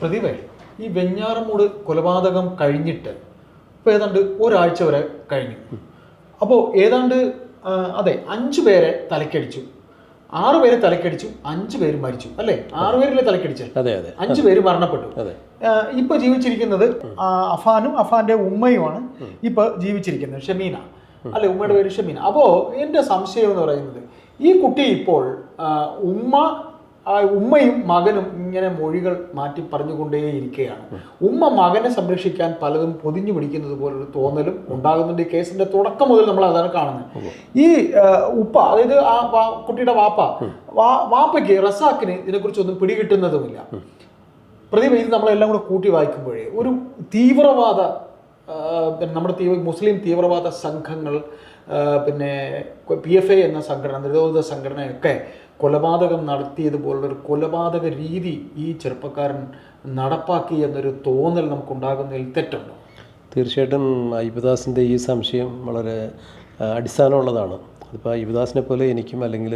പ്രതിഭേ ഈ വെഞ്ഞാറമൂട് കൊലപാതകം കഴിഞ്ഞിട്ട് ഇപ്പോൾ ഏതാണ്ട് ഒരാഴ്ച വരെ കഴിഞ്ഞു. അപ്പോൾ ഏതാണ്ട് അതെ അഞ്ചു പേരെ തലക്കടിച്ചു. ആറ് പേര് തലക്കടിച്ചു അഞ്ചു പേര് മരിച്ചു അല്ലേ? ആറ് പേരിലെ തലക്കടിച്ചേ? അതെ അതെ. അഞ്ചു പേര് മരണപ്പെട്ടു. ഇപ്പൊ ജീവിച്ചിരിക്കുന്നത് അഫാനും അഫാന്റെ ഉമ്മയുമാണ് ഇപ്പൊ ജീവിച്ചിരിക്കുന്നത് ഷമീന. അല്ലെ ഉമ്മയുടെ പേര് ഷമീന. അപ്പോ എന്റെ സംശയം എന്ന് പറയുന്നത് ഈ കുട്ടി ഇപ്പോൾ ഉമ്മ ആ, ഉമ്മയും മകനും ഇങ്ങനെ മൊഴികൾ മാറ്റി പറഞ്ഞുകൊണ്ടേയിരിക്കുകയാണ്. ഉമ്മ മകനെ സംരക്ഷിക്കാൻ പലതും പൊതിഞ്ഞു പിടിക്കുന്നത് പോലൊരു തോന്നലും ഉണ്ടാകുന്നുണ്ട് ഈ കേസിന്റെ തുടക്കം മുതൽ നമ്മൾ അതാണ് കാണുന്നത്. ഈ ഉപ്പ അതായത് ആ കുട്ടിയുടെ വാപ്പ വാ- വാപ്പയ്ക്ക് റസാക്കിന് ഇതിനെക്കുറിച്ചൊന്നും പിടികിട്ടുന്നതുമില്ല. പ്രതിഭ ഇത് നമ്മളെല്ലാം കൂടെ കൂട്ടി വായിക്കുമ്പോഴേ ഒരു തീവ്രവാദ നമ്മുടെ തീവ്ര മുസ്ലിം തീവ്രവാദ സംഘങ്ങൾ പിന്നെ പി എഫ് ഐ എന്ന സംഘടന നിരോധിത സംഘടനയൊക്കെ കൊലപാതകം നടത്തിയതുപോലുള്ളൊരു കൊലപാതക രീതി ഈ ചെറുപ്പക്കാരൻ നടപ്പാക്കി എന്നൊരു തോന്നൽ നമുക്കുണ്ടാകുന്നതിൽ തെറ്റുണ്ടോ? തീർച്ചയായിട്ടും അയ്യപ്പദാസിന്റെ ഈ സംശയം വളരെ അടിസ്ഥാനമുള്ളതാണ്. അതിപ്പോൾ യുവദാസിനെ പോലെ എനിക്കും അല്ലെങ്കിൽ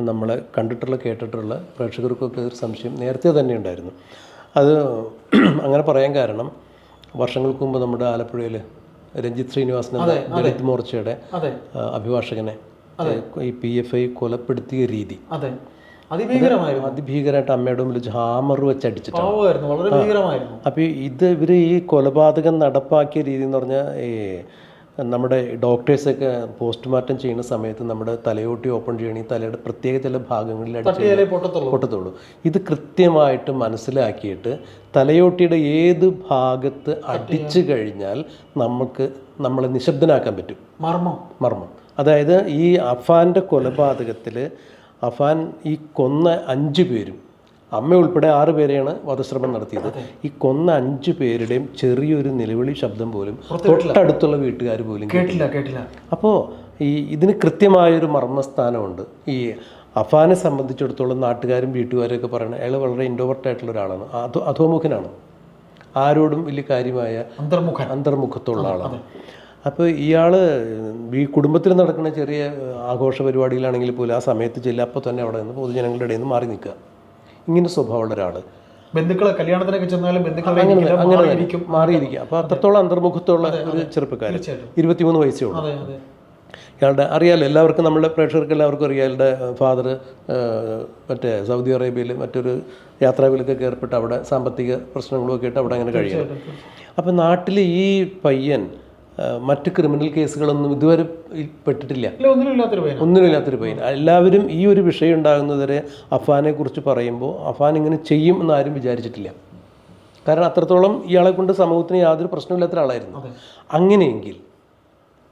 നമ്മളെ കണ്ടിട്ടുള്ള കേട്ടിട്ടുള്ള പ്രേക്ഷകർക്കൊക്കെ ഒരു സംശയം നേരത്തെ തന്നെ ഉണ്ടായിരുന്നു. അത് അങ്ങനെ പറയാൻ കാരണം വർഷങ്ങൾക്ക് മുമ്പ് നമ്മുടെ ആലപ്പുഴയിൽ രഞ്ജിത്ത് ശ്രീനിവാസൻ എന്ന ദളിത് മോർച്ചയുടെ അഭിഭാഷകനെ ഈ പി എഫ് ഐ കൊലപ്പെടുത്തിയ രീതി. അതെ. അതിഭീകരമായിരുന്നു. അതിഭീകരമായിട്ട് അമ്മയുടെ മുമ്പിൽ ഹാമർ വെച്ച് അടിച്ചിട്ടാണ് അപ്പൊ ഇത് ഇവർ ഈ കൊലപാതകം നടപ്പാക്കിയ രീതി എന്ന് പറഞ്ഞാൽ ഈ നമ്മുടെ ഡോക്ടേഴ്സൊക്കെ പോസ്റ്റ്മോർട്ടം ചെയ്യുന്ന സമയത്ത് നമ്മുടെ തലയോട്ടി ഓപ്പൺ ചെയ്യണ ഈ തലയുടെ പ്രത്യേക ചില ഭാഗങ്ങളിൽ പൊട്ടത്തുള്ളൂ. ഇത് കൃത്യമായിട്ട് മനസ്സിലാക്കിയിട്ട് തലയോട്ടിയുടെ ഏത് ഭാഗത്ത് അടിച്ചു കഴിഞ്ഞാൽ നമുക്ക് നമ്മളെ നിശബ്ദനാക്കാൻ പറ്റും. മർമ്മം. മർമ്മം. അതായത് ഈ അഫാന്റെ കൊലപാതകത്തിൽ അഫാൻ ഈ കൊന്ന അഞ്ച് പേരും അമ്മ ഉൾപ്പെടെ ആറ് പേരെയാണ് വധശ്രമം നടത്തിയത്. ഈ കൊന്ന അഞ്ച് പേരുടെയും ചെറിയൊരു നിലവിളി ശബ്ദം പോലും തൊട്ടടുത്തുള്ള വീട്ടുകാർ പോലും കേട്ടില്ല കേട്ടില്ല. അപ്പോൾ ഈ ഇതിന് കൃത്യമായൊരു മർമ്മസ്ഥാനമുണ്ട്. ഈ അഫാനെ സംബന്ധിച്ചിടത്തോളം നാട്ടുകാരും വീട്ടുകാരും ഒക്കെ പറയുന്നത് അയാൾ വളരെ ഇൻഡോവർട്ട് ആയിട്ടുള്ള ഒരാളാണ്. അധോ അധോമുഖനാണ്. ആരോടും വലിയ കാര്യമായ അന്തർമുഖ അന്തർമുഖത്തുള്ള ആളാണ്. അപ്പോൾ ഇയാൾ ഈ കുടുംബത്തിൽ നടക്കുന്ന ചെറിയ ആഘോഷ പരിപാടികളാണെങ്കിൽ പോലും ആ സമയത്ത് ചെല്ലുക അപ്പോൾ തന്നെ അവിടെ നിന്ന് പൊതുജനങ്ങളുടെ ഇടയിൽ നിന്ന് മാറി നിൽക്കുക. ഇങ്ങനെ സ്വഭാവമുള്ള ഒരാൾ ബന്ധുക്കളെ കല്യാണത്തിനൊക്കെ ചെന്നാലും ബന്ധുക്കളെ അങ്ങനെ അങ്ങനെ മാറിയിരിക്കും. മാറിയിരിക്കുക. അപ്പോൾ അത്രത്തോളം അന്തർമുഖത്തുള്ള ഒരു ചെറുപ്പക്കാരൻ. ഇരുപത്തിമൂന്ന് വയസ്സേ ഉള്ളൂ. ഇയാളുടെ അറിയാലോ എല്ലാവർക്കും നമ്മുടെ പ്രേക്ഷകർക്ക് എല്ലാവർക്കും അറിയാം. ഇയാളുടെ ഫാദർ മറ്റേ സൗദി അറേബ്യയിൽ മറ്റൊരു യാത്രാവിലൊക്കെ ഏർപ്പെട്ട് അവിടെ സാമ്പത്തിക പ്രശ്നങ്ങളൊക്കെ ആയിട്ട് അവിടെ അങ്ങനെ കഴിയാം അപ്പം നാട്ടിൽ ഈ പയ്യൻ മറ്റ് ക്രിമിനൽ കേസുകളൊന്നും ഇതുവരെ പെട്ടിട്ടില്ല. ഒന്നുമില്ലാത്തൊരു പയ്യൻ എല്ലാവരും ഈ ഒരു വിഷയം ഉണ്ടാകുന്നതുവരെ അഫാനെ കുറിച്ച് പറയുമ്പോൾ അഫാൻ ഇങ്ങനെ ചെയ്യും എന്ന് ആരും വിചാരിച്ചിട്ടില്ല. കാരണം അത്രത്തോളം ഇയാളെ കൊണ്ട് സമൂഹത്തിന് യാതൊരു പ്രശ്നമില്ലാത്ത ഒരാളായിരുന്നു അങ്ങനെയെങ്കിൽ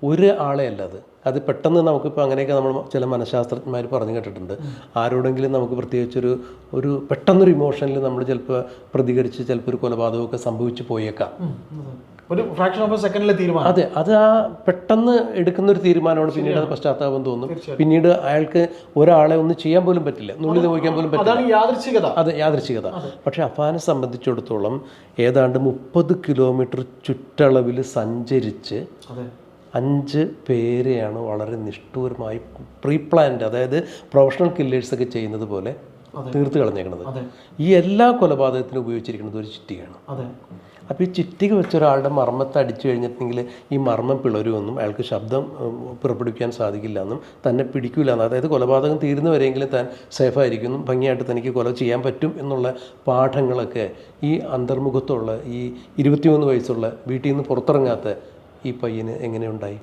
ഒരു ആളെ അല്ല അത് അത് പെട്ടെന്ന് നമുക്കിപ്പോൾ അങ്ങനെയൊക്കെ നമ്മൾ ചില മനഃശാസ്ത്രജ്ഞന്മാർ പറഞ്ഞു കേട്ടിട്ടുണ്ട്. ആരോടെങ്കിലും നമുക്ക് പ്രത്യേകിച്ചൊരു ഒരു പെട്ടെന്നൊരു ഇമോഷനിൽ നമ്മൾ ചിലപ്പോൾ പ്രതികരിച്ച് ചിലപ്പോൾ ഒരു കൊലപാതകമൊക്കെ സംഭവിച്ചു പോയേക്കാം. ഒരു ഫ്രാക്ഷൻ ഓഫ് എ സെക്കൻഡിലെ തീരുമാനം. അതെ അത് ആ പെട്ടെന്ന് എടുക്കുന്ന ഒരു തീരുമാനമാണ് പിന്നീട് അത് പശ്ചാത്താപം തോന്നും പിന്നീട് അയാൾക്ക് ഒരാളെ ഒന്നും ചെയ്യാൻ പോലും പറ്റില്ല. നുള്ളി നോക്കാൻ പോലും പറ്റില്ല. അതെ യാദൃശികത പക്ഷെ അഫാനെ സംബന്ധിച്ചിടത്തോളം ഏതാണ്ട് മുപ്പത് കിലോമീറ്റർ ചുറ്റളവിൽ സഞ്ചരിച്ച് അഞ്ച് പേരെയാണ് വളരെ നിഷ്ഠൂരമായി പ്രീ പ്ലാൻഡ് അതായത് പ്രൊഫഷണൽ കില്ലേഴ്സൊക്കെ ചെയ്യുന്നത് പോലെ തീർത്ത് കളഞ്ഞേക്കുന്നത് ഈ എല്ലാ കൊലപാതകത്തിനും ഉപയോഗിച്ചിരിക്കുന്നത് ഒരു ചിട്ടിയാണ്. അതെ. അപ്പോൾ ഈ ചിറ്റിക വെച്ച ഒരാളുടെ മർമ്മത്തെ അടിച്ചു കഴിഞ്ഞിട്ടുണ്ടെങ്കിൽ ഈ മർമ്മം പിളരുമെന്നും അയാൾക്ക് ശബ്ദം പുറപ്പെടുവിക്കാൻ സാധിക്കില്ല എന്നും തന്നെ പിടിക്കില്ല എന്നും. അതായത് കൊലപാതകം തീരുന്നവരെങ്കിലും താൻ സേഫ് ആയിരിക്കുന്നു ഭംഗിയായിട്ട് തനിക്ക് കൊല ചെയ്യാൻ പറ്റും എന്നുള്ള പാഠങ്ങളൊക്കെ ഈ അന്തർമുഖത്തുള്ള ഈ ഇരുപത്തിമൂന്ന് വയസ്സുള്ള വീട്ടിൽ നിന്ന് പുറത്തിറങ്ങാത്ത ഈ പയ്യന് എങ്ങനെയുണ്ടായി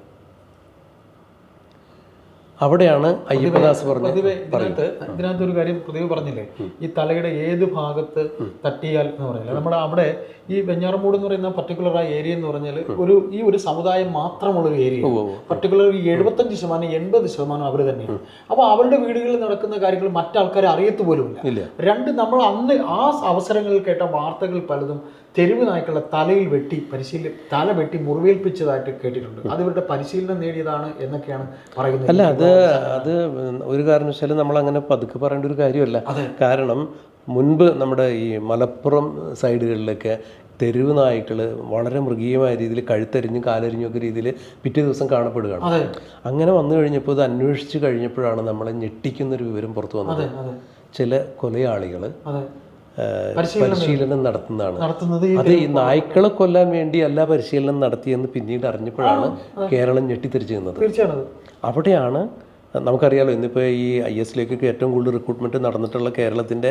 അവിടെയാണ് അയ്യപ്പദാസ് പറഞ്ഞത് ഇതിനകത്ത് ഇതിനകത്ത് ഒരു കാര്യം പ്രതിഭ പറഞ്ഞില്ലേ? ഈ തലയുടെ ഏത് ഭാഗത്ത് തട്ടിയാൽ എന്ന് പറഞ്ഞില്ല നമ്മുടെ അവിടെ ഈ വെഞ്ഞാറമൂട് എന്ന് പറയുന്ന പർട്ടിക്കുലർ ആ ഏരിയ എന്ന് പറഞ്ഞാൽ ഒരു ഈ ഒരു സമുദായം മാത്രമുള്ള ഒരു ഏരിയ പർട്ടിക്കുലർ ഈ എഴുപത്തഞ്ച് ശതമാനം എൺപത് ശതമാനം അവർ തന്നെയാണ്. അപ്പോൾ അവരുടെ വീടുകളിൽ നടക്കുന്ന കാര്യങ്ങൾ മറ്റാൾക്കാരെ അറിയത്തു പോലും ഇല്ല. രണ്ട് നമ്മൾ അന്ന് ആ അവസരങ്ങളിൽ കേട്ട വാർത്തകൾ പലതും തെരുവ് നായ്ക്കളുടെ തലയിൽ വെട്ടി പരിശീലി തല വെട്ടി മുറിവേൽപ്പിച്ചതായിട്ട് കേട്ടിട്ടുണ്ട്. അത് ഇവരുടെ പരിശീലനം നേടിയതാണ് എന്നൊക്കെയാണ് പറയുന്നത്. അല്ല അത് അത് ഒരു കാരണവശാലും നമ്മൾ അങ്ങനെ പതുക്കെ പറയേണ്ട ഒരു കാര്യമല്ല. കാരണം മുൻപ് നമ്മുടെ ഈ മലപ്പുറം സൈഡുകളിലൊക്കെ തെരുവ് നായ്ക്കൾ വളരെ മൃഗീയമായ രീതിയിൽ കഴുത്തരിഞ്ഞും കാലരിഞ്ഞും ഒക്കെ രീതിയിൽ പിറ്റേ ദിവസം കാണപ്പെടുകയാണ്. അങ്ങനെ വന്നു കഴിഞ്ഞപ്പോൾ ഇത് അന്വേഷിച്ച് കഴിഞ്ഞപ്പോഴാണ് നമ്മളെ ഞെട്ടിക്കുന്നൊരു വിവരം പുറത്തു വന്നത്. ചില കൊലയാളികൾ പരിശീലനം നടത്തുന്നതാണ്. അത് ഈ നായ്ക്കളെ കൊല്ലാൻ വേണ്ടി അല്ല പരിശീലനം നടത്തിയെന്ന് പിന്നീട് അറിഞ്ഞപ്പോഴാണ് കേരളം ഞെട്ടിത്തിരിച്ചു നിന്നത്. അവിടെയാണ് നമുക്കറിയാലോ ഇന്നിപ്പോൾ ഈ ഐ എസിലേക്കൊക്കെ ഏറ്റവും കൂടുതൽ റിക്രൂട്ട്മെന്റ് നടന്നിട്ടുള്ള കേരളത്തിന്റെ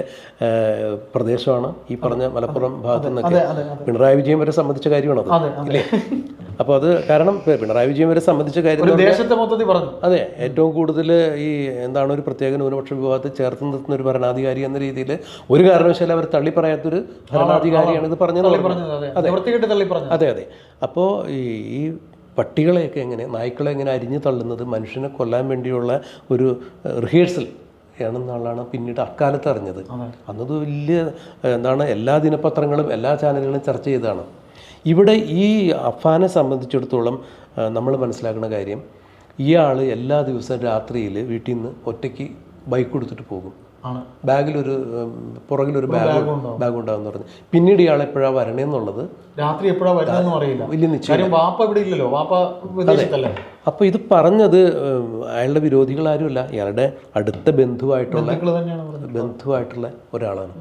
പ്രദേശമാണ്. ഈ പറഞ്ഞ മലപ്പുറം ഭാഗത്തു നിന്നൊക്കെ പിണറായി വിജയൻ വരെ സംബന്ധിച്ച കാര്യമാണത്. ഇല്ലേ? അപ്പോൾ അത് കാരണം പിണറായി വിജയൻ വരെ സംബന്ധിച്ച കാര്യം ദേശത്തെ മൊത്തത്തിൽ പറഞ്ഞു. അതെ ഏറ്റവും കൂടുതൽ ഈ എന്താണ് ഒരു പ്രത്യേക ന്യൂനപക്ഷ വിഭാഗത്തെ ചേർത്ത് നിർത്തുന്ന ഒരു ഭരണാധികാരി എന്ന രീതിയിൽ ഒരു കാരണവശാലും അവർ തള്ളി പറയാത്തൊരു ഭരണാധികാരിയാണ് ഇത് പറഞ്ഞത് അതെ. അതെ. അതെ അപ്പോൾ ഈ ഈ പട്ടികളെയൊക്കെ എങ്ങനെ നായ്ക്കളെ എങ്ങനെ അരിഞ്ഞു തള്ളുന്നത് മനുഷ്യനെ കൊല്ലാൻ വേണ്ടിയുള്ള ഒരു റിഹേഴ്സൽ ാണ് പിന്നീട് അക്കാലത്ത് അറിഞ്ഞത്. അന്നത് വലിയ എന്താണ് എല്ലാ ദിനപത്രങ്ങളും എല്ലാ ചാനലുകളും ചർച്ച ചെയ്തതാണ്. ഇവിടെ ഈ അഫാനെ സംബന്ധിച്ചിടത്തോളം നമ്മൾ മനസ്സിലാക്കുന്ന കാര്യം ഇയാൾ എല്ലാ ദിവസവും രാത്രിയിൽ വീട്ടിൽ നിന്ന് ഒറ്റയ്ക്ക് ബൈക്ക് കൊടുത്തിട്ട് പോകും. ആണ്. ബാഗിലൊരു പുറകിലൊരു ബാഗ് ബാഗ് ഉണ്ടാകുമെന്ന് പറഞ്ഞു. പിന്നീട് ഇയാൾ എപ്പോഴാണ് വരണേന്നുള്ളത് രാത്രി എപ്പോഴാ വരുന്നതെന്നും അറിയില്ല. വലിയ നിശ്ചയം വാപ്പ ഇവിടെ ഇല്ലല്ലോ. വാപ്പ വിദേശത്തല്ലേ? അപ്പോൾ ഇത് പറഞ്ഞത് അയാളുടെ വിരോധികൾ ആരുമില്ല ഇയാളുടെ അടുത്ത ബന്ധുവായിട്ടുള്ള ബന്ധുവായിട്ടുള്ള ഒരാളാണ്.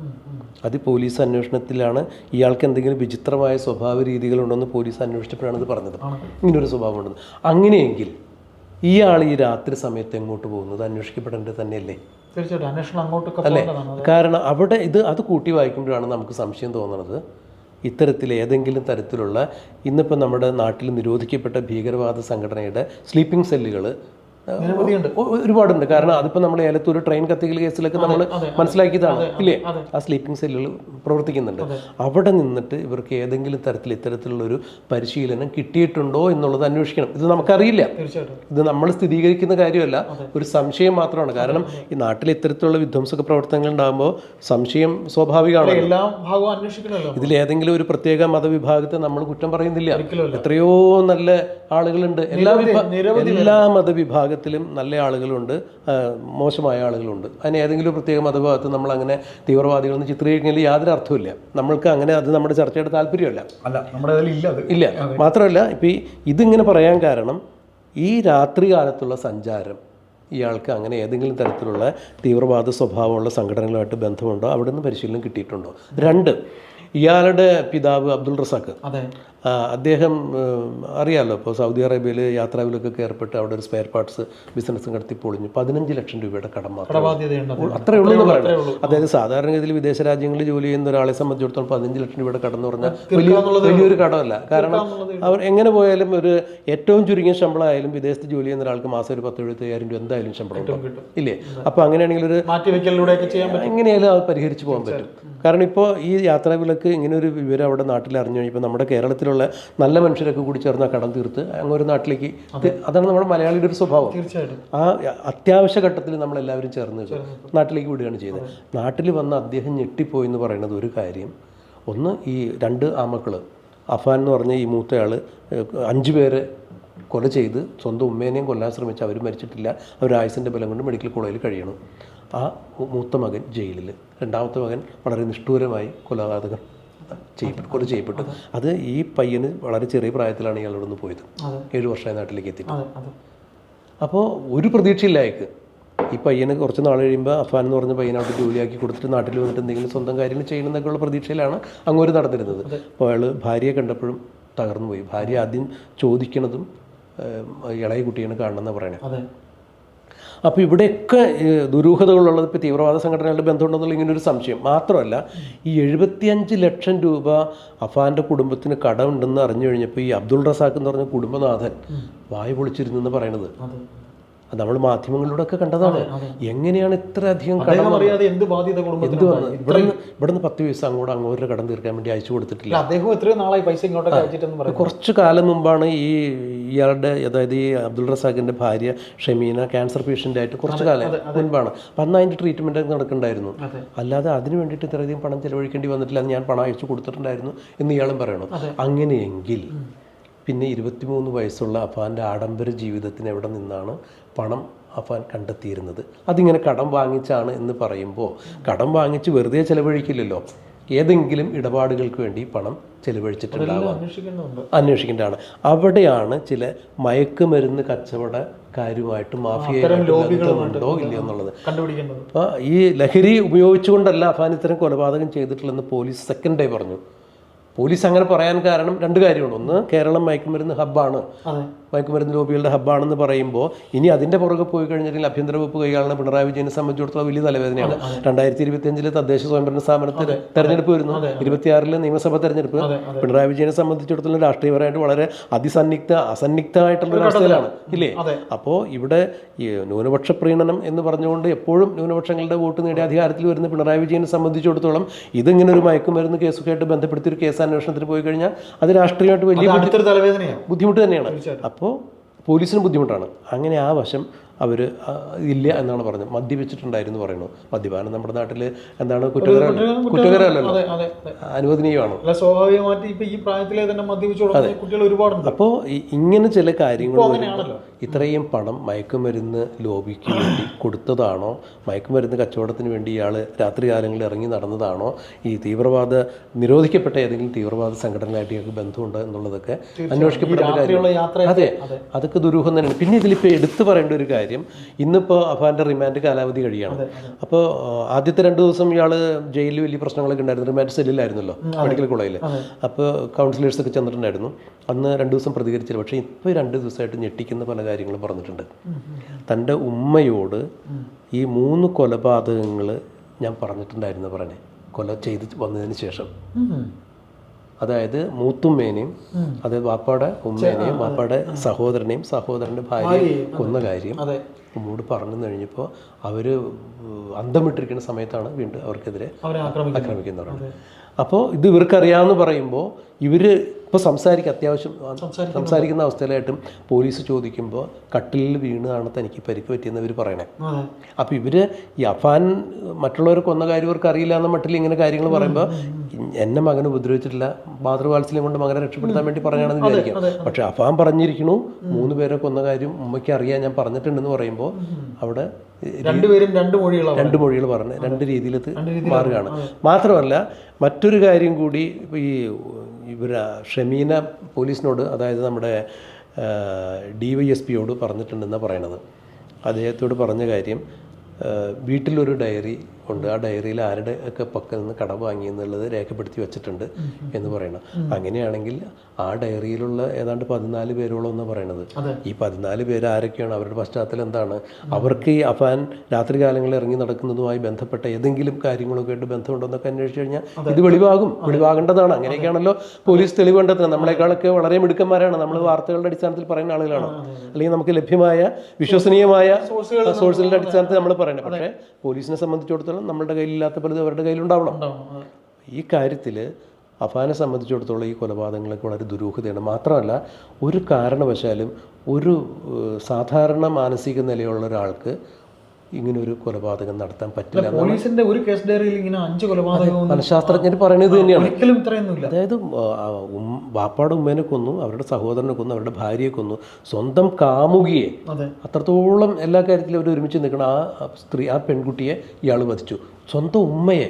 അത് പോലീസ് അന്വേഷണത്തിലാണ്. ഇയാൾക്ക് എന്തെങ്കിലും വിചിത്രമായ സ്വഭാവ രീതികളുണ്ടെന്ന് പോലീസ് അന്വേഷിച്ചപ്പോഴാണ് ഇത് പറഞ്ഞത്. ഇങ്ങനൊരു സ്വഭാവം ഉണ്ടെന്ന് അങ്ങനെയെങ്കിൽ ഇയാൾ ഈ രാത്രി സമയത്ത് എങ്ങോട്ട് പോകുന്നത് അന്വേഷിക്കപ്പെടേണ്ടത് തന്നെയല്ലേ? തീർച്ചയായിട്ടും അന്വേഷണം അങ്ങോട്ടൊക്കെ പോകേണ്ടതാണ്. കാരണം അവിടെ ഇത് അത് കൂട്ടി വായിക്കുമ്പോഴാണ് നമുക്ക് സംശയം തോന്നുന്നത്. ഇത്തരത്തിൽ ഏതെങ്കിലും തരത്തിലുള്ള ഇന്നിപ്പോൾ നമ്മുടെ നാട്ടിൽ നിരോധിക്കപ്പെട്ട ഭീകരവാദ സംഘടനയുടെ സ്ലീപ്പിംഗ് സെല്ലുകൾ ഒരുപാടുണ്ട്. കാരണം അതിപ്പോൾ നമ്മൾ ഏലത്തൂർ ട്രെയിൻ കത്തിക്കൽ കേസിലൊക്കെ നമ്മൾ മനസ്സിലാക്കിയതാണ്. ഇല്ലേ? ആ സ്ലീപ്പിംഗ് സെല്ലുകൾ പ്രവർത്തിക്കുന്നുണ്ട്. അവിടെ നിന്നിട്ട് ഇവർക്ക് ഏതെങ്കിലും തരത്തിൽ ഇത്തരത്തിലുള്ള ഒരു പരിശീലനം കിട്ടിയിട്ടുണ്ടോ എന്നുള്ളത് അന്വേഷിക്കണം. ഇത് നമുക്കറിയില്ല. ഇത് നമ്മൾ സ്ഥിരീകരിക്കുന്ന കാര്യമല്ല. ഒരു സംശയം മാത്രമാണ്. കാരണം ഈ നാട്ടിൽ ഇത്തരത്തിലുള്ള വിധ്വംസക പ്രവർത്തനങ്ങൾ ഉണ്ടാകുമ്പോൾ സംശയം സ്വാഭാവികമാണ്. എല്ലാ ഭാഗവും അന്വേഷിക്കണമല്ലോ. ഇതിൽ ഏതെങ്കിലും ഒരു പ്രത്യേക മതവിഭാഗത്തെ നമ്മൾ കുറ്റം പറയുന്നില്ല. എത്രയോ നല്ല ആളുകളുണ്ട്. എല്ലാ എല്ലാ നിരവധി എല്ലാ മതവിഭാഗത്തിലും നല്ല ആളുകളുണ്ട് മോശമായ ആളുകളുണ്ട്. അതിന് ഏതെങ്കിലും പ്രത്യേക മതഭാഗത്ത് നമ്മൾ അങ്ങനെ തീവ്രവാദികളെന്ന് ചിത്രീകരിക്കുന്നതിൽ യാതൊരു അർത്ഥമില്ല നമ്മൾക്ക് അങ്ങനെ അത് നമ്മുടെ ചർച്ചയുടെ താല്പര്യമല്ല. അല്ല നമ്മുടെ ഇല്ല ഇല്ല. മാത്രമല്ല ഇപ്പോൾ ഇതിങ്ങനെ പറയാൻ കാരണം ഈ രാത്രി കാലത്തുള്ള സഞ്ചാരം ഇയാൾക്ക് അങ്ങനെ ഏതെങ്കിലും തരത്തിലുള്ള തീവ്രവാദ സ്വഭാവമുള്ള സംഘടനകളുമായിട്ട് ബന്ധമുണ്ടോ? അവിടെ നിന്ന് പരിശീലനം കിട്ടിയിട്ടുണ്ടോ? രണ്ട് ഇയാളുടെ പിതാവ് അബ്ദുൾ റസാഖ്. അദ്ദേഹം അറിയാമല്ലോ അറിയാലോ ഇപ്പോൾ സൗദി അറേബ്യയിൽ യാത്രാവിലൊക്കെ ഏർപ്പെട്ട് അവിടെ ഒരു സ്പെയർ പാർട്സ് ബിസിനസ് നടത്തി പൊളിഞ്ഞു. പതിനഞ്ച് ലക്ഷം രൂപയുടെ കടം മാത്രം അത്രയേ ഉള്ളൂ എന്ന് പറയുന്നത് അതായത് സാധാരണഗതിയിൽ വിദേശ രാജ്യങ്ങളിൽ ജോലി ചെയ്യുന്ന ഒരാളെ സംബന്ധിച്ചിടത്തോളം പതിനഞ്ച് ലക്ഷം രൂപയുടെ കടം എന്ന് പറഞ്ഞാൽ വലിയ വലിയൊരു കടമല്ല. കാരണം അവർ എങ്ങനെ പോയാലും ഒരു ഏറ്റവും ചുരുങ്ങിയ ശമ്പളമായാലും വിദേശത്ത് ജോലി ചെയ്യുന്ന ഒരാൾക്ക് മാസം ഒരു പത്ത് എഴുപത്തയ്യായിരം രൂപ എന്തായാലും ശമ്പളം. ഇല്ലേ? അപ്പോൾ അങ്ങനെയാണെങ്കിൽ ഒരു എങ്ങനെയായാലും അത് പരിഹരിച്ചു പോകാൻ പറ്റും. കാരണം ഇപ്പോൾ ഈ യാത്രാവിലക്ക് ഇങ്ങനെ ഒരു വിവരം അവിടെ നാട്ടിൽ അറിഞ്ഞു കഴിഞ്ഞപ്പോൾ നമ്മുടെ കേരളത്തിലുള്ള നല്ല മനുഷ്യരൊക്കെ കൂടി ചേർന്ന് കടം തീർത്ത് അങ്ങ് ഒരു നാട്ടിലേക്ക് അതാണ് നമ്മുടെ മലയാളിയുടെ ഒരു സ്വഭാവം. തീർച്ചയായിട്ടും. ആ അത്യാവശ്യ ഘട്ടത്തിൽ നമ്മൾ എല്ലാവരും ചേർന്ന്. നാട്ടിലേക്ക് വിടുകയാണ് ചെയ്തത്. നാട്ടിൽ വന്ന് അദ്ദേഹം ഞെട്ടിപ്പോയി എന്ന് പറയുന്നത് ഒരു കാര്യം. ഒന്ന് ഈ രണ്ട് ആമക്കൾ അഫാൻ എന്ന് പറഞ്ഞ ഈ മൂത്തയാൾ അഞ്ച് പേരെ കൊല ചെയ്ത് സ്വന്തം ഉമ്മേനെയും കൊല്ലാൻ ശ്രമിച്ച് അവർ മരിച്ചിട്ടില്ല. അവർ ആയുസിന്റെ ബലം കൊണ്ട് മെഡിക്കൽ കോളേജിൽ കഴിയണം. ആ മൂത്ത മകൻ ജയിലിൽ രണ്ടാമത്തെ മകൻ വളരെ നിഷ്ഠൂരമായി കൊലപാതകം ചെയ്യപ്പെട്ടു. കൊല ചെയ്യപ്പെട്ടു. അത് ഈ പയ്യന് വളരെ ചെറിയ പ്രായത്തിലാണ് ഇയാളോട് നിന്ന് പോയത്. ഏഴു വർഷമായി നാട്ടിലേക്ക് എത്തി അതെ അതെ. അപ്പോൾ ഒരു പ്രതീക്ഷയില്ല അയക്ക് ഈ പയ്യന് കുറച്ച് നാൾ കഴിയുമ്പോൾ അഫാൻ എന്ന് പറഞ്ഞ പയ്യനോട്ട് ജോലിയാക്കി കൊടുത്തിട്ട് നാട്ടിൽ വന്നിട്ട് എന്തെങ്കിലും സ്വന്തം കാര്യങ്ങൾ ചെയ്യണം എന്നൊക്കെയുള്ള പ്രതീക്ഷയിലാണ് അങ്ങോട്ട് നടന്നിരുന്നത്. അപ്പോൾ അയാൾ ഭാര്യയെ കണ്ടപ്പോഴും തകർന്നു പോയി ഭാര്യ ആദ്യം ചോദിക്കണതും ഇളയ കുട്ടിയാണ് കാണണമെന്നാണ് പറയണേ. അപ്പോൾ ഇവിടെയൊക്കെ ദുരൂഹതകളുള്ളത് ഇപ്പോൾ തീവ്രവാദ സംഘടനകളുടെ ബന്ധമുണ്ടെന്നുള്ള ഇങ്ങനൊരു സംശയം. മാത്രമല്ല ഈ എഴുപത്തിയഞ്ച് ലക്ഷം രൂപ അഫാന്റെ കുടുംബത്തിന് കടമുണ്ടെന്ന് അറിഞ്ഞു കഴിഞ്ഞപ്പോൾ ഈ അബ്ദുൾ റസാഖ് എന്ന് പറഞ്ഞ കുടുംബനാഥൻ വായ പൊളിച്ചിരുന്നെന്ന് പറയണത്. അതെ നമ്മൾ മാധ്യമങ്ങളിലൂടെ ഒക്കെ കണ്ടതാണ് എങ്ങനെയാണ് ഇത്ര അധികം കടം അറിയാതെ എന്ത് ബാധ്യത എന്ത് കുടുംബത്തിന് വന്ന് ഇവിടുന്ന് പത്ത് പൈസ അങ്ങോട്ട് അങ്ങോട്ട് കടം തീർക്കാൻ വേണ്ടി അയച്ചു കൊടുത്തിട്ടില്ല. അദ്ദേഹം എത്രയോ നാളായി പൈസ ഇങ്ങോട്ടൊക്കെ കുറച്ച് കാലം മുമ്പാണ് ഈ ഇയാളുടെ അതായത് ഈ അബ്ദുൾ റസാഖിന്റെ ഭാര്യ ഷമീന ക്യാൻസർ പേഷ്യന്റ് ആയിട്ട് കുറച്ച് കാലം മുൻപാണ്. അപ്പം അന്ന് അതിന്റെ ട്രീറ്റ്മെന്റ് നടക്കുന്നുണ്ടായിരുന്നു. അല്ലാതെ അതിന് വേണ്ടിയിട്ട് ഇത്രയധികം പണം ചെലവഴിക്കേണ്ടി വന്നിട്ടില്ല. അത് ഞാൻ പണം അയച്ചു കൊടുത്തിട്ടുണ്ടായിരുന്നു എന്ന് ഇയാളും പറയണം. അങ്ങനെയെങ്കിൽ പിന്നെ ഇരുപത്തിമൂന്ന് വയസ്സുള്ള അഫാന്റെ ആഡംബര ജീവിതത്തിന് എവിടെ നിന്നാണ് പണം അഫാൻ കണ്ടെത്തിയിരുന്നത്. അതിങ്ങനെ കടം വാങ്ങിച്ചാണ് എന്ന് പറയുമ്പോൾ കടം വാങ്ങിച്ച് വെറുതെ ചെലവഴിക്കില്ലല്ലോ. ഏതെങ്കിലും ഇടപാടുകൾക്ക് വേണ്ടി പണം ചെലവഴിച്ചിട്ടുണ്ടാവാം. അന്വേഷിക്കേണ്ടതാണ്. അവിടെയാണ് ചില മയക്കുമരുന്ന് കച്ചവടക്കാരുമായിട്ട് മാഫിയ ഉണ്ടോ ഇല്ലയോ എന്നുള്ളത്. ഈ ലഹരി ഉപയോഗിച്ചുകൊണ്ടല്ല അഫാൻ ഇത്തരം കൊലപാതകം ചെയ്തിട്ടുള്ളതെന്ന് പോലീസ് സെക്കൻഡ് ഡേ പറഞ്ഞു. പോലീസ് അങ്ങനെ പറയാൻ കാരണം രണ്ട് കാര്യമുണ്ട്. ഒന്ന് കേരളം മയക്കുമരുന്ന് ഹബ്ബാണ് മയക്കുമരുന്ന് ലോബികളുടെ ഹബ്ബാണെന്ന് പറയുമ്പോൾ ഇനി അതിന്റെ പുറകെ പോയി കഴിഞ്ഞിട്ടുണ്ടെങ്കിൽ ആഭ്യന്തര വകുപ്പ് കൈകാണുന്ന പിണറായി വിജയനെ സംബന്ധിച്ചിടത്തോളം വലിയ തലവേദനയാണ്. രണ്ടായിരത്തി ഇരുപത്തിയഞ്ചിൽ തദ്ദേശ സ്വയംഭരണ സ്ഥാപനത്തിൽ തെരഞ്ഞെടുപ്പ് വരുന്നു. ഇരുപത്തിയാറിൽ നിയമസഭാ തെരഞ്ഞെടുപ്പ്. പിണറായി വിജയനെ സംബന്ധിച്ചിടത്തോളം രാഷ്ട്രീയപരമായിട്ട് വളരെ അതിസന്നിഗ്ധ അസന്നിഗ്ധമായിട്ടുള്ള ഒരു അവസ്ഥയിലാണ്. ഇല്ലേ? അപ്പോൾ ഇവിടെ ഈ ന്യൂനപക്ഷ പ്രീണനം എന്ന് പറഞ്ഞുകൊണ്ട് എപ്പോഴും ന്യൂനപക്ഷങ്ങളുടെ വോട്ട് നേടിയ അധികാരത്തിൽ വരുന്ന പിണറായി വിജയനെ സംബന്ധിച്ചിടത്തോളം ഇതിങ്ങനെ ഒരു മയക്കുമരുന്ന് കേസുമായിട്ട് ബന്ധപ്പെടുത്തി ഒരു കേസ് അന്വേഷണത്തിന് പോയി കഴിഞ്ഞാൽ അത് രാഷ്ട്രീയമായിട്ട് വലിയ തലവേദനയാണ്. ബുദ്ധിമുട്ട് തന്നെയാണ്. അപ്പോൾ പോലീസിന് ബുദ്ധിമുട്ടാണ്. അങ്ങനെ ആ വശം അവർ ഇല്ല എന്നാണ് പറഞ്ഞത്. മദ്യപിച്ചിട്ടുണ്ടായിരുന്നു പറയുന്നു. മദ്യപാനം നമ്മുടെ നാട്ടിൽ എന്താണ് കുറ്റകര കുറ്റകരമല്ലല്ലോ. അനുവദനീയമാണ്. സ്വാഭാവികമായിട്ട് ഇപ്പൊ ഈ പ്രായത്തിലെ തന്നെ മദ്യപിച്ചു കുട്ടികൾ ഒരുപാടുണ്ട്. അപ്പോൾ ഇങ്ങനെ ചില കാര്യങ്ങൾ. ഇത്രയും പണം മയക്കുമരുന്ന് ലോബിക്ക് വേണ്ടി കൊടുത്തതാണോ? മയക്കുമരുന്ന് കച്ചവടത്തിന് വേണ്ടി ഇയാൾ രാത്രികാലങ്ങളിൽ ഇറങ്ങി നടന്നതാണോ? ഈ തീവ്രവാദ നിരോധിക്കപ്പെട്ട ഏതെങ്കിലും തീവ്രവാദ സംഘടനയായിട്ട് ഇയാൾക്ക് ബന്ധമുണ്ട് എന്നുള്ളതൊക്കെ അന്വേഷിക്കപ്പെടുന്ന കാര്യം അതെ അതൊക്കെ ദുരൂഹം തന്നെയാണ്. പിന്നെ ഇതിലിപ്പോൾ എടുത്തു പറയേണ്ട ഒരു കാര്യം ഇന്നിപ്പോൾ അഫാന്റെ റിമാൻഡ് കാലാവധി കഴിയാണ്. അപ്പോൾ ആദ്യത്തെ രണ്ട് ദിവസം ഇയാൾ ജയിലിൽ വലിയ പ്രശ്നങ്ങളൊക്കെ ഉണ്ടായിരുന്നു. റിമാൻഡ് സെല്ലിലായിരുന്നല്ലോ മെഡിക്കൽ കോളേജിൽ അപ്പോൾ കൗൺസിലേഴ്സൊക്കെ ചെന്നിട്ടുണ്ടായിരുന്നു. അന്ന് രണ്ട് ദിവസം പ്രതികരിച്ചില്ല. പക്ഷേ ഇപ്പോൾ രണ്ട് ദിവസമായിട്ട് ഞെട്ടിക്കുന്ന പല കാര്യങ്ങളും പറഞ്ഞിട്ടുണ്ട്. തന്റെ ഉമ്മയോട് ഈ മൂന്ന് കൊലപാതകങ്ങൾ ഞാൻ പറഞ്ഞിട്ടുണ്ടായിരുന്നു പറയണേ. കൊല ചെയ്ത് വന്നതിന് ശേഷം. അതായത് മൂത്തുമ്മേനെയും അതായത് വാപ്പയുടെ ഉമ്മേനെയും വാപ്പയുടെ സഹോദരനെയും സഹോദരന്റെ ഭാര്യയും കൊന്ന കാര്യം അതെ. ഉമ്മോട് പറഞ്ഞു കഴിഞ്ഞപ്പോൾ അവർ അന്തം വിട്ടിരിക്കുന്ന സമയത്താണ് വീണ്ടും അവർക്കെതിരെ ആക്രമിക്കുന്നവരാണ്. അപ്പോൾ ഇത് ഇവർക്കറിയാമെന്ന് പറയുമ്പോൾ ഇവർ ഇപ്പോൾ സംസാരിക്കുക അത്യാവശ്യം സംസാരിക്കുന്ന അവസ്ഥയിലായിട്ടും പോലീസ് ചോദിക്കുമ്പോൾ കട്ടിലിൽ വീണാണ് തനിക്ക് പരിക്ക് പറ്റിയെന്ന് ഇവർ പറയണേ. അപ്പോൾ ഇവർ ഈ അഫാൻ മറ്റുള്ളവർ കൊന്ന കാര്യം ഇവർക്ക് അറിയില്ല എന്ന മട്ടിൽ ഇങ്ങനെ കാര്യങ്ങൾ പറയുമ്പോൾ എന്നെ മകൻ ഉപദ്രവിച്ചിട്ടില്ല. മാതൃവാത്സല്യം കൊണ്ട് മകനെ രക്ഷപ്പെടുത്താൻ വേണ്ടി പറഞ്ഞാണെന്ന് വിചാരിക്കാം. പക്ഷേ അഫാൻ പറഞ്ഞിരിക്കണു മൂന്ന് പേരെ കൊന്ന കാര്യം ഉമ്മയ്ക്ക് അറിയാൻ ഞാൻ പറഞ്ഞിട്ടുണ്ടെന്ന് പറയുമ്പോൾ അവിടെ രണ്ടുപേരും രണ്ട് രണ്ട് മൊഴികൾ പറഞ്ഞ് രണ്ട് രീതിയിൽ മാറുകയാണ്. മാത്രമല്ല മറ്റൊരു കാര്യം കൂടി ഈ ഇവർ ഷമീന പോലീസിനോട് അതായത് നമ്മുടെ ഡി വൈ എസ് പിയോട് പറഞ്ഞിട്ടുണ്ടെന്നാണ് പറയണത്. അദ്ദേഹത്തോട് പറഞ്ഞ കാര്യം വീട്ടിലൊരു ഡയറി ഉണ്ട് ആ ഡയറിയിൽ ആരുടെ ഒക്കെ പക്കൽ നിന്ന് കടം വാങ്ങി എന്നുള്ളത് രേഖപ്പെടുത്തി വെച്ചിട്ടുണ്ട് എന്ന് പറയണം. അങ്ങനെയാണെങ്കിൽ ആ ഡയറിയിലുള്ള ഏതാണ്ട് പതിനാല് പേരോളം എന്ന് പറയണത്. ഈ പതിനാല് പേര് ആരൊക്കെയാണ്? അവരുടെ പശ്ചാത്തലം എന്താണ്? അവർക്ക് ഈ അഫാൻ രാത്രി കാലങ്ങളിൽ ഇറങ്ങി നടക്കുന്നതുമായി ബന്ധപ്പെട്ട ഏതെങ്കിലും കാര്യങ്ങളൊക്കെ ആയിട്ട് ബന്ധമുണ്ടോ എന്നൊക്കെ അന്വേഷിച്ച് കഴിഞ്ഞാൽ ഇത് വെളിവാകും. വെളിവാകേണ്ടതാണ്. അങ്ങനെയൊക്കെയാണല്ലോ പോലീസ് തെളിവ് കണ്ടെത്തുന്നത്. നമ്മളെക്കാളൊക്കെ വളരെ മിടുക്കന്മാരാണ്. നമ്മൾ വാർത്തകളുടെ അടിസ്ഥാനത്തിൽ പറയുന്ന ആളുകളാണ്. അല്ലെങ്കിൽ നമുക്ക് ലഭ്യമായ വിശ്വസനീയമായ സോഴ്സുകളുടെ അടിസ്ഥാനത്തിൽ നമ്മൾ പറയുന്നത് പക്ഷേ പോലീസിനെ സംബന്ധിച്ചിടത്തോളം നമ്മളുടെ കയ്യിലില്ലാത്ത പലതും അവരുടെ കയ്യിലുണ്ടാവണം. ഈ കാര്യത്തിൽ അഫാനെ സംബന്ധിച്ചിടത്തോളം ഈ കൊലപാതകങ്ങളൊക്കെ വളരെ ദുരൂഹതയാണ്. മാത്രമല്ല ഒരു കാരണവശാലും ഒരു സാധാരണ മാനസിക നിലയുള്ള ഒരാൾക്ക് ഇങ്ങനെ ഒരു കൊലപാതകം നടത്താൻ പറ്റില്ല പോലീസിന്റെ ഒരു കേസ് ഡയറിയിൽ ഇങ്ങനെ അഞ്ച് കൊലപാതകം മനഃശാസ്ത്രജ്ഞർ പറയുന്നത് തന്നെയാണ്. ഒരിക്കലും ഇത്രയൊന്നുമില്ല. അതായത് ബാപ്പാടെ ഉമ്മേനെ കൊന്നു അവരുടെ സഹോദരനെ കൊന്നു അവരുടെ ഭാര്യയെ കൊന്നു. സ്വന്തം കാമുകിയെ അത്രത്തോളം എല്ലാ കാര്യത്തിലും അവർ ഒരുമിച്ച് നിൽക്കണം ആ സ്ത്രീ ആ പെൺകുട്ടിയെ ഇയാൾ വധിച്ചു. സ്വന്തം ഉമ്മയെ.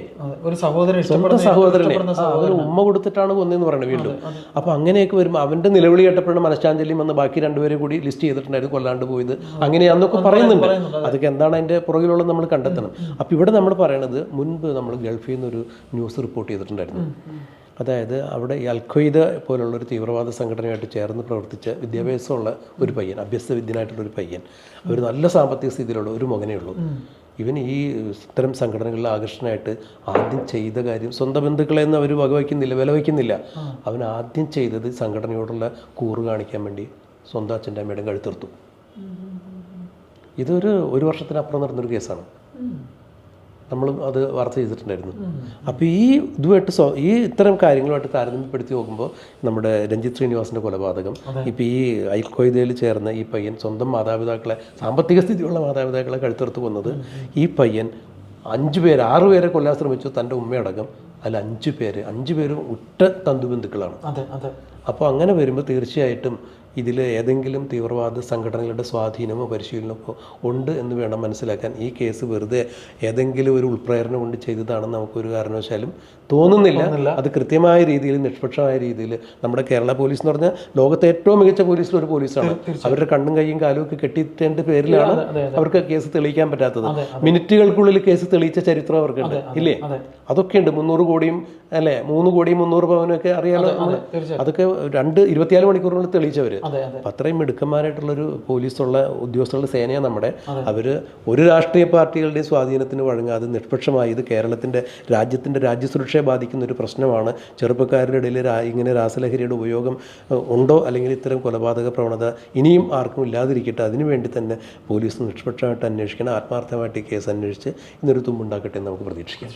ഒരു സഹോദരൻ സ്വന്തം സഹോദരനെ. അവന് ഉമ്മ കൊടുത്തിട്ടാണ് കൊന്നതെന്ന് പറയുന്നത് വീണ്ടും. അപ്പോൾ അങ്ങനെയൊക്കെ വരുമ്പോൾ അവന്റെ നിലവിളി കേട്ടപ്പോഴാണ് മനഃശാഞ്ചല്യം വന്ന് ബാക്കി രണ്ടുപേരെ കൂടി ലിസ്റ്റ് ചെയ്തിട്ടുണ്ടായിരുന്നു കൊല്ലാണ്ട് പോയത്. അങ്ങനെയാന്നൊക്കെ പറയുന്നുണ്ട്. അതൊക്കെ എന്താണ് അതിന്റെ പുറകിലുള്ളത് നമ്മൾ കണ്ടെത്തണം. അപ്പോൾ ഇവിടെ നമ്മൾ പറയണത് മുൻപ് നമ്മൾ ഗൾഫിൽ നിന്നൊരു ന്യൂസ് റിപ്പോർട്ട് ചെയ്തിട്ടുണ്ടായിരുന്നു. അതായത് അവിടെ ഈ അൽഖ്വയ്ദ പോലുള്ള ഒരു തീവ്രവാദ സംഘടനയായിട്ട് ചേർന്ന് പ്രവർത്തിച്ച വിദ്യാഭ്യാസമുള്ള ഒരു പയ്യൻ അഭ്യസ്ത വിദ്യനായിട്ടുള്ള ഒരു പയ്യൻ. അവർ നല്ല സാമ്പത്തിക സ്ഥിതിയിലുള്ള ഒരു മകനേ ഉള്ളൂ. ഇവൻ ഈ ഇത്തരം സംഘടനകളിൽ ആകർഷണമായിട്ട് ആദ്യം ചെയ്ത കാര്യം സ്വന്തം ബന്ധുക്കളെ ഒന്നും അവർ വകവയ്ക്കുന്നില്ല വില വയ്ക്കുന്നില്ല. അവൻ ആദ്യം ചെയ്തത് സംഘടനയോടുള്ള കൂറ് കാണിക്കാൻ വേണ്ടി സ്വന്തം അച്ഛന്റെ അമ്മയുടെ കഴുത്തിർത്തു ഇതൊരു ഒരു വർഷത്തിനപ്പുറം നടന്നൊരു കേസാണ്. നമ്മൾ അത് വാർത്ത ചെയ്തിട്ടുണ്ടായിരുന്നു. അപ്പോൾ ഈ ഇതുമായിട്ട് സ്വ ഈ ഇത്തരം കാര്യങ്ങളുമായിട്ട് താരതമ്യപ്പെടുത്തി നോക്കുമ്പോൾ നമ്മുടെ രഞ്ജിത്ത് ശ്രീനിവാസിന്റെ കൊലപാതകം ഇപ്പോൾ ഈ അൽഖ്വയ്ദയിൽ ചേർന്ന ഈ പയ്യൻ സ്വന്തം മാതാപിതാക്കളെ സാമ്പത്തിക സ്ഥിതിയുള്ള മാതാപിതാക്കളെ കഴുത്തെടുത്ത് കൊന്നത്. ഈ പയ്യൻ അഞ്ച് പേര് ആറ് പേരെ കൊല്ലാൻ ശ്രമിച്ചു. തന്റെ ഉമ്മയടക്കം അതിൽ അഞ്ച് പേര് അഞ്ച് പേരും ഉറ്റ തന്തുബന്ധുക്കളാണ്. അപ്പോൾ അങ്ങനെ വരുമ്പോൾ തീർച്ചയായിട്ടും ഇതിൽ ഏതെങ്കിലും തീവ്രവാദ സംഘടനകളുടെ സ്വാധീനമോ പരിശീലനമോ ഉണ്ട് എന്ന് വേണം മനസ്സിലാക്കാൻ. ഈ കേസ് വെറുതെ ഏതെങ്കിലും ഒരു ഉൾപ്രേരണ കൊണ്ട് ചെയ്തതാണെന്ന് നമുക്കൊരു കാരണവശാലും തോന്നുന്നില്ല. അത് കൃത്യമായ രീതിയിൽ നിഷ്പക്ഷമായ രീതിയിൽ നമ്മുടെ കേരള പോലീസ് എന്ന് പറഞ്ഞാൽ ലോകത്തെ ഏറ്റവും മികച്ച പോലീസിൽ ഒരു പോലീസാണ് അവരുടെ കണ്ണും കൈയും കാലും ഒക്കെ കെട്ടിയിട്ടേണ്ട പേരിലാണ് അവർക്ക് കേസ് തെളിയിക്കാൻ പറ്റാത്തത്. മിനിറ്റുകൾക്കുള്ളിൽ കേസ് തെളിയിച്ച ചരിത്രം അവർക്കുണ്ട്. ഇല്ലേ? അതൊക്കെ ഉണ്ട് മുന്നൂറ് കോടിയും അല്ലേ? മൂന്ന് കോടിയും മുന്നൂറ് പവനും ഒക്കെ അറിയാലോ അതൊക്കെ രണ്ട് ഇരുപത്തിനാല് മണിക്കൂറിനുള്ളിൽ അതെ അപ്പം അത്രയും മിടുക്കന്മാരായിട്ടുള്ളൊരു പോലീസുള്ള ഉദ്യോഗസ്ഥരുടെ സേനയാണ് നമ്മുടെ. അവർ ഒരു രാഷ്ട്രീയ പാർട്ടികളുടെയും സ്വാധീനത്തിന് വഴങ്ങാതെ നിഷ്പക്ഷമായി ഇത് കേരളത്തിന്റെ രാജ്യത്തിന്റെ രാജ്യസുരക്ഷയെ ബാധിക്കുന്ന ഒരു പ്രശ്നമാണ്. ചെറുപ്പക്കാരുടെ ഇടയിൽ ഇങ്ങനെ രാസലഹരിയുടെ ഉപയോഗം ഉണ്ടോ അല്ലെങ്കിൽ ഇത്തരം കൊലപാതക പ്രവണത ഇനിയും ആർക്കും ഇല്ലാതിരിക്കട്ടെ അതിനുവേണ്ടി തന്നെ പോലീസ് നിഷ്പക്ഷമായിട്ട് അന്വേഷിക്കണം ആത്മാർത്ഥമായിട്ട് ഈ കേസ് അന്വേഷിച്ച് ഇന്നൊരു തുമ്പുണ്ടാക്കട്ടെ എന്ന് നമുക്ക് പ്രതീക്ഷിക്കാം.